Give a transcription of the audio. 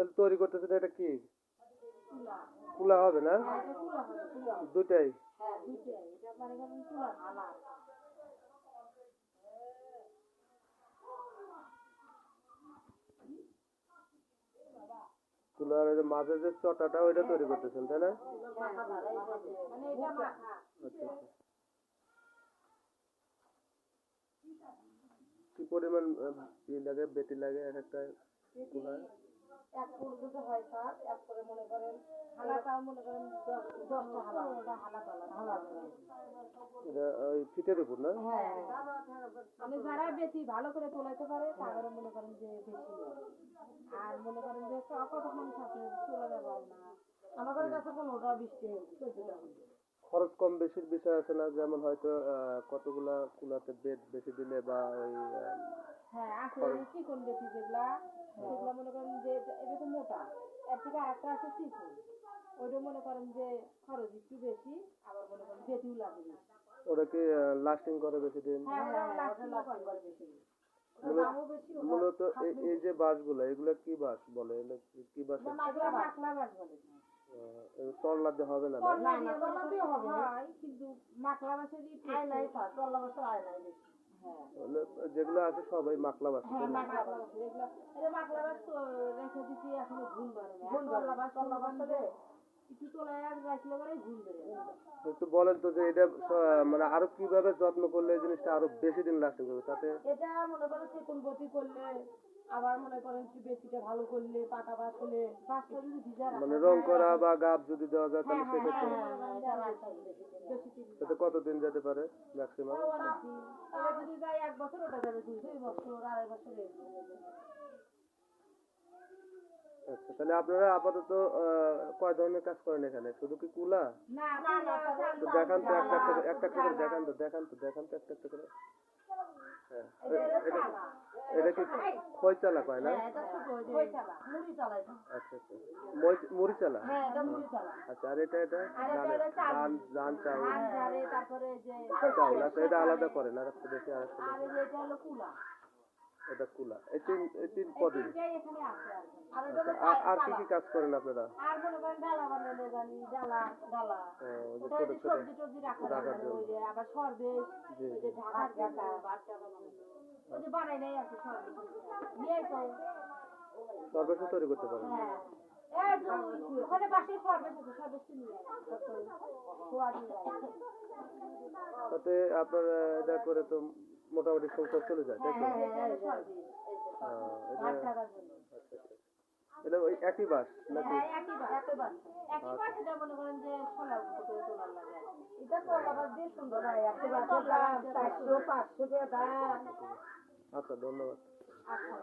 তাহলে তৈরি করতেছেন এটা কি? কুলা হবে না? দুটাই মাঝে যে চটাটা, ওইটা তৈরি করতেছেন, তাই না? আচ্ছা আচ্ছা। কি পরিমাণ লাগে, বেটি লাগে এক একটা এক ফুল দুটো হয় স্যার এক করে মনে করেন হালাটাও মনে করেন দশটা হালা ওটা হালা তলা হালা ফিটের উপর না? হ্যাঁ। মানে যারা বেশি ভালো করে তোলাইতে পারে তাদের মনে করেন যে বেশি আর মনে করেন যে ক- কত মানুষ আছে তোলা যাবে না। আমাদের কাছে পনেরোটা চোদ্দটা খরচ কম বেশির বিষয় আছে না? যেমন হয়তো কতগুলা কুলাতে বেড বেশি দিলে বা ওই হ্যাঁ আছে চিকন বেশি যেগুলা? সেগুলা মনে করেন যে এটা তো মোটা। এর থেকে আরেকটা আছে চিকন ওইটা মনে করেন যে খরচ একটু বেশি আবার মনে করেন বেশিও লাগে বেশি। ওটা কি লাস্টিং করে বেশি দিন? হ্যাঁ বেশি মূলত- এই এই যে বাঁশগুলো এগুলো কি বাঁশ বলে? কি- বাস তল্লা দিয়ে হবে না না? তল্লা দিয়ে হবে। কিন্তু মাকলা বাসেরই আয় নাই তল্লা বাসের আয় নাই বেশি। হ্যাঁ যেগুলো আছে সবাই মাকলা হ্যাঁ বাস মাকলা বাস রেখে দিচ্ছি এখনও ঘুম ধরে না একটু বলেন তো যে এটা মানে আরও কীভাবে যত্ন করলে এই জিনিসটা আরও বেশি দিন লাস্টিং করবে তাতে এটা মনে করেন গতি করলে আবার মনে করেন একটু বেশিটা ভালো করলে পাকা যদি ভিজা মানে রং করা বা গাব যদি দেওয়া যায় তাহলে হ্যাঁ, সেক্ষেত্রে হ্যাঁ, হ্যাঁ, এটা দিন। তাতে কতদিন যেতে পারে ম্যাক্সিমাম যদি যায় এক বছর ওটা যাবে দুই বছর আড়াই বছর। আচ্ছা তাহলে আপনারা আপাতত আহ, কয় ধরনের কাজ করেন এখানে? শুধু কি কুলা? না না না তো দেখান তো একটা একটা করে- একটা একটা করে দেখান তো দেখান তো দেখান তো একটা একটা করে। হ্যাঁ এটা কি খই চালা কয় না? এটা ছোট ওই যে মুড়ি আচ্ছা আচ্ছা। মুড়ি চালা হ্যাঁ এটা মুড়ি চালা। আচ্ছা আর এটা এটা। ধান ধান চাউল। তারপরে যে চাউল আচ্ছা এটা আলাদা করেন আর একটা বেশি আর একটা এটা কুলা। এই তিন এই তিন এখানে আছে আর কি। আচ্ছা, কি কাজ করেন আপনারা? আর মনে করেন ডালা বানালে জানি ডালা ডালা। ও, ওই যে ওটা ছোট ছোট সবজি টবজি রাখা রাখার জন্য। আবার সরবেশ ওই যে ঢাকার ঢাকা ওই যে বানাই নাই আছে সরবেশ নিয়ে তো সর্বস্ব তৈরি করতে পারেন। হ্যাঁ। ওখানে পাশে সরবেশ আছে সরবেশ নিয়ে তাতে আপনার এটা করে তো মোটামুটি সংসার চলে যায় তাই তো? হ্যাঁ হ্যাঁ হ্যাঁ এটা ওই একই বাস নাকি? হ্যাঁ একই বাস একই বাস। একই বাস এটা মনে করেন যে সোলার মতো করে তোলার লাগে আর কি। এটা তোলা বাস দিয়ে সুন্দর হয় একই বাস চারশো পাঁচশো টাকা আচ্ছা ধন্যবাদ। আচ্ছা।